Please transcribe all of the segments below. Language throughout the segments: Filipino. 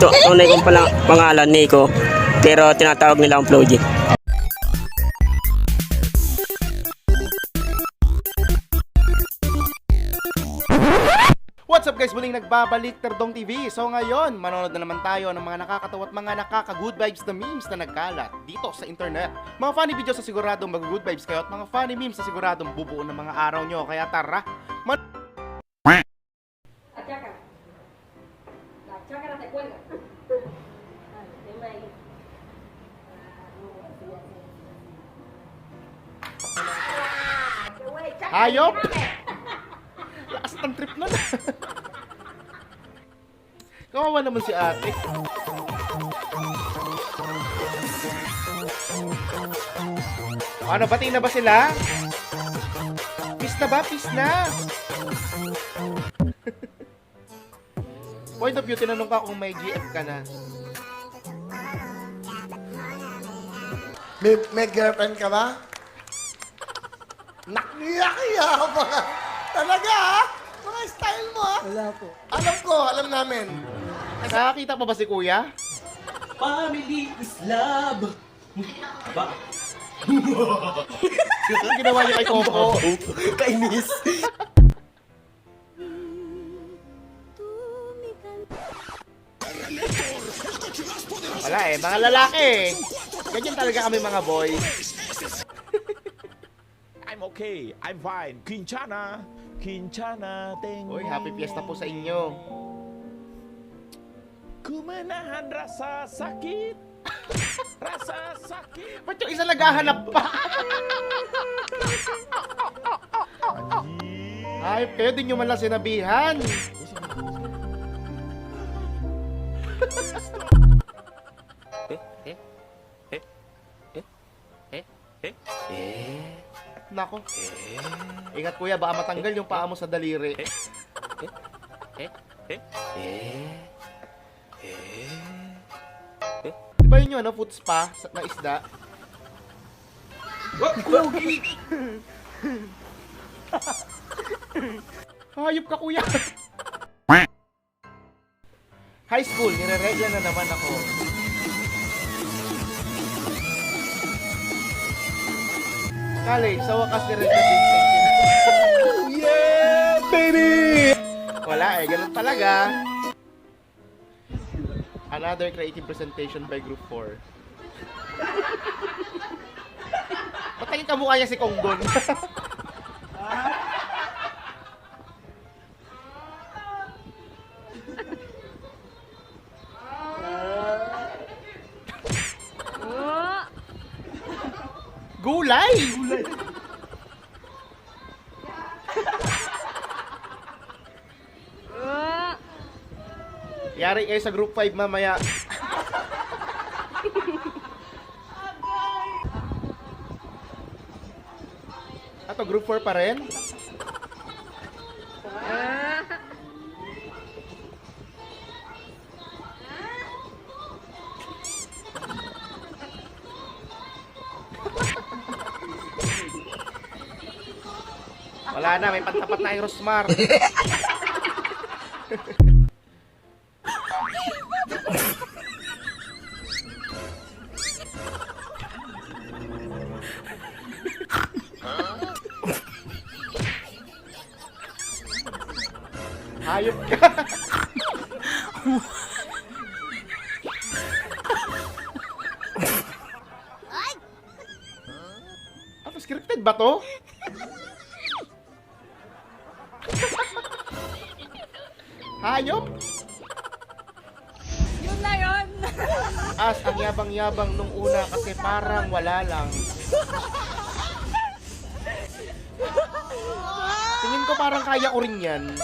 to, tunay kong palang pangalan, Nico. Pero tinatawag nila akong Floji. What's up guys? Muling nagbabalik Terdong TV. So ngayon, manonood na naman tayo ng mga nakakatawa at mga nakaka-good vibes na memes na nagkalat dito sa internet. Mga funny videos sa siguradong mag-good vibes kayo at mga funny memes sa siguradong bubuo ng mga araw nyo. Kaya tara, Kawawa naman si ate. Ano, batiin na ba sila? Peace na ba? Peace na! Point of view, tinanong ka kung may GF ka na. May, may girlfriend ka ba? Nakniyak-iya ka ba? Talaga ha? Mga style mo ha? Wala po. Alam ko, alam namin. Nakakita pa ba si kuya? Family is love. Ba? Ano ginawa niya kay Coco? Kainis. Wala eh, mga lalaki eh. Ganyan talaga kami mga boys. I'm okay. I'm fine. Quinchana. Quinchana. Tengo. Uy, happy fiesta po sa inyo. Kumenahan rasa sakit. rasa sakit. Ba't yung isa naghahanap pa? Ay, kayo din nyo man lang sinabihan. Nako. Ingat kuya, baka matanggal yung paa mo sa daliri. Di ba yun yung ano, foot spa sa- na isda? Hayop ka kuya. High school, nire-regla na naman ako. College, sa wakas nire-regla din. yeah, baby! Wala eh, ganun talaga. Another creative presentation by Group 4. Patayin ka mukha niya si Konggon. Yari kayo sa group 5 mamaya. Ato, group 4 pa rin? Wala na, may pantapat na yung Rosmar. Hayop ka. Ano, scripted ba to? Hayop? Yun na yun. As ang yabang-yabang nung una kasi parang wala lang. Tingin ko parang kaya ko rin yan.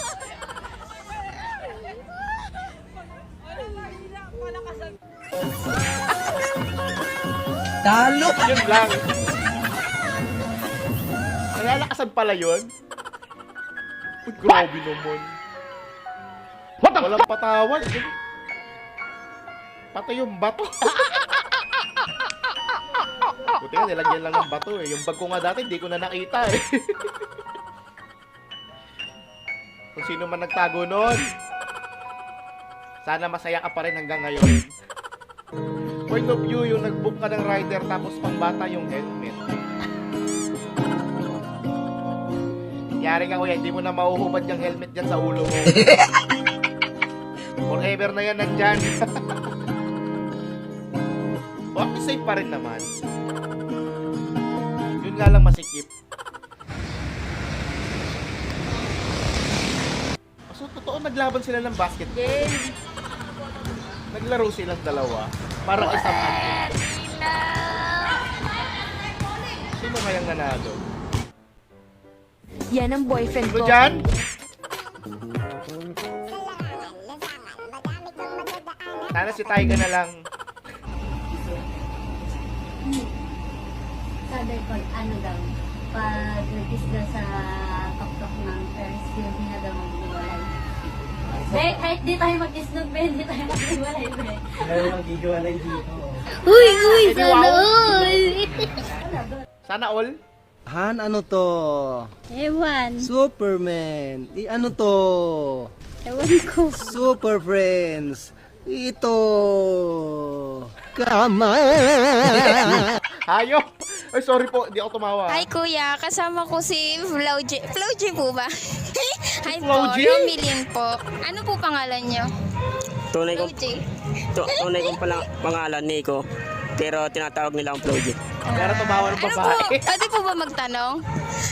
Talo. Yun lang. Nalalakasan pala yun? Uy, grabe naman. What the Walang patawad. Patay yung bato. Buti nga, nilagyan lang ng bato eh. Yung bag ko nga dati, hindi ko na nakita eh. Kung sino man nagtago nun. Sana masaya ka pa rin hanggang ngayon. Point of view, yung nag-book ka ng rider tapos pang bata yung helmet. Yari ka kuya, hindi mo na mauhubad yung helmet dyan sa ulo mo. Forever na yan nandyan. okay, safe pa rin naman. Yun nga lang masikip. So, totoo naglaban sila ng basketball. Naglaro silang dalawa. Parang isang anime. Sino kayang nanalo? Yan ang boyfriend ko. dyan? Sana si Taiga na lang. Sabi pag ano daw, pag nagkis daw sa tuktok ng year, hindi na daw Be, kahit di tayo mag-isnog, be, hindi tayo maghiwalay, be. Uy, uy, Hindi, wow. all. Sana all? Han, ano to? Ewan. Superman. I, ano to? Ewan ko. Super Friends. Ito. Kama. Hayop! Ay, sorry po, di ako tumawa. Hi kuya, kasama ko si Flauji. Flauji po ba? Hi po, Flauji? Romilin po. Ano po pangalan niyo? Tunay kong, Flauji. tu- tunay kong palang pangalan, Nico. Pero tinatawag nila akong Floji. Pero tumawa ng Ano po, babae. pwede po ba magtanong?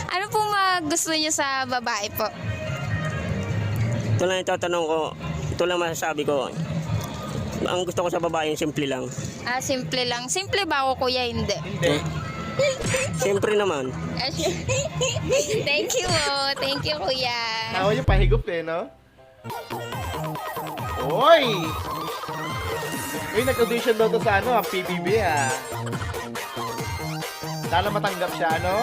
Ano po mag gusto niyo sa babae po? Ito lang yung tatanong ko, ito lang masasabi ko. Ang gusto ko sa babae yung simple lang. Ah, simple lang. Simple ba ako kuya? Hindi. Hindi. Siyempre naman. Ah, Thank you oh. Thank you kuya. Tawa yung pahigup eh, no? Oy! Uy, nag-audition daw to sa ano, ah, PBB ah. Sana matanggap siya, ano?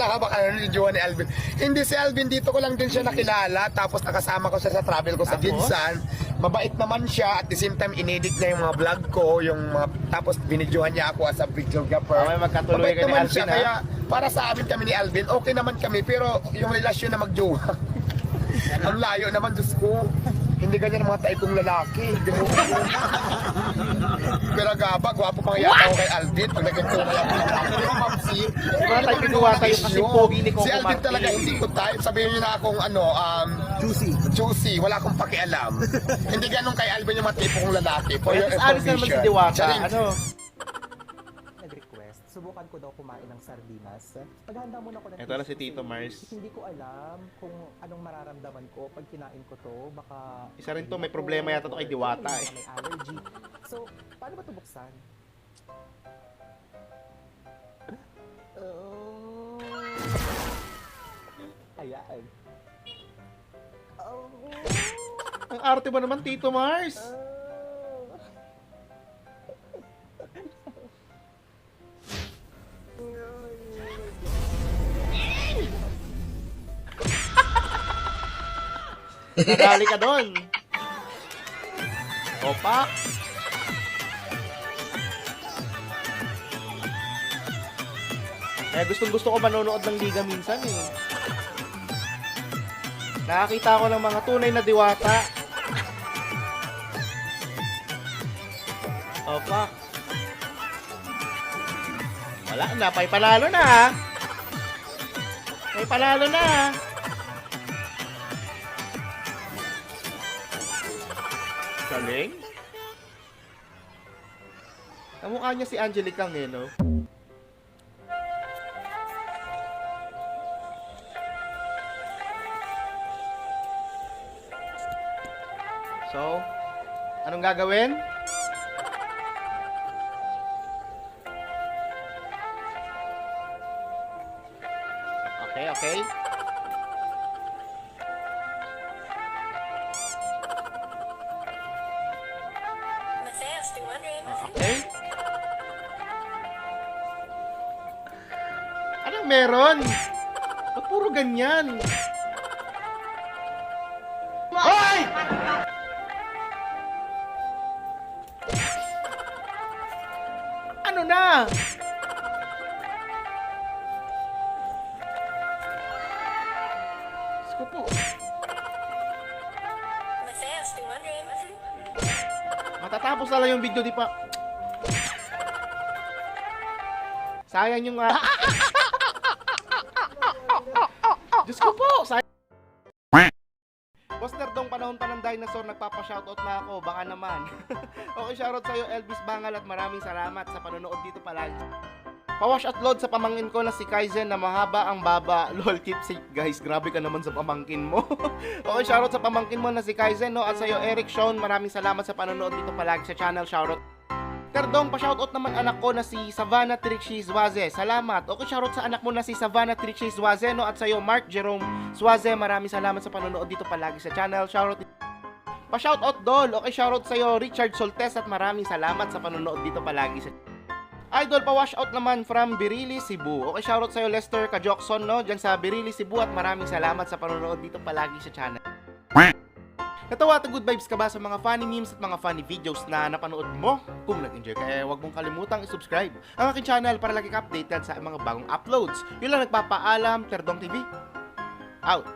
Nakaba kayo ni Jowa ni Alvin. Hindi si Alvin, dito ko lang din siya nakilala. Tapos nakasama ko siya sa travel ko sa? Ginsan. Mabait naman siya. At the same time, inedit niya yung mga vlog ko. Yung mga, tapos binidyohan niya ako as a videographer. Okay, magkatuloy Mabait kayo ni naman Alvin, siya. ha? Kaya para sa amin kami ni Alvin, okay naman kami. Pero yung relasyon na magjowa, ang layo naman, Diyos ko. Hindi ganyan ang mga taikong lalaki. Hindi mo Pero gaba, gwapo pang yata ako kay Alvin. Pag nagkanto na lang. Pero Mapsi, Mga tayo pinuha tayo kasi pogi ni Coco Si Martin. talaga hindi ko tayo. Sabihin niyo na akong ano, um, juicy. Juicy. Wala akong pakialam. hindi ganun kay Alvin yung mga tipo kong lalaki. For your Tapos alis na naman si information. Diwata. Ano? Subukan ko daw kumain ng sardinas. Maghanda muna ko ng Ito na si Tito Mars. Hindi ko alam kung anong mararamdaman ko pag kinain ko to. Baka... Isa rin to, may problema yata to kay Diwata eh. May allergy. So, paano ba ito buksan? Oh. Ayan. Oh. Ang arte ba naman, Tito Mars? Nadali ka doon. Opa. Eh, gustong gusto ko manonood ng liga minsan eh. Nakakita ko ng mga tunay na diwata. Opa. Wala na, may panalo na. May panalo na Galing. Kamukha niya si Angelic lang eh, no? So, anong gagawin? Okay, okay. Okay. Anong meron? Ba't puro ganyan? Hoy! Ano na? Diyos Matatapos na lang yung video, di pa... Sayang yung... ah, Diyos ko po! Sayang... Boss Nerdong, panahon pa ng dinosaur, nagpapa-shoutout na ako, baka naman. okay, shoutout sa'yo, Elvis Bangal, at maraming salamat sa panonood dito palagi. Pawash at load sa pamangkin ko na si Kaizen na mahaba ang baba. Lol, keep safe guys. Grabe ka naman sa pamangkin mo. okay, shoutout sa pamangkin mo na si Kaizen, no? At sa'yo, Eric Sean, maraming salamat sa panonood dito palagi sa channel. Shoutout. Terdong, pa-shoutout naman anak ko na si Savannah Trixie Suaze. Salamat. Okay, shoutout sa anak mo na si Savannah Trixie Suaze, no? At sa'yo, Mark Jerome Suaze, maraming salamat sa panonood dito palagi sa channel. Shoutout Pa-shoutout Dol. Okay, shoutout sa'yo, Richard Soltes at maraming salamat sa panonood dito palagi sa Idol, pa-wash out naman from Birili, Cebu. Okay, shoutout sa'yo, Lester Kajokson, no? Diyan sa Birili, Cebu at maraming salamat sa panonood dito palagi sa channel. Natawa at good vibes ka ba sa mga funny memes at mga funny videos na napanood mo? Kung nag-enjoy ka, eh, huwag mong kalimutang i-subscribe ang aking channel para lagi ka updated sa mga bagong uploads. Yun lang nagpapaalam, Terdong TV. Out!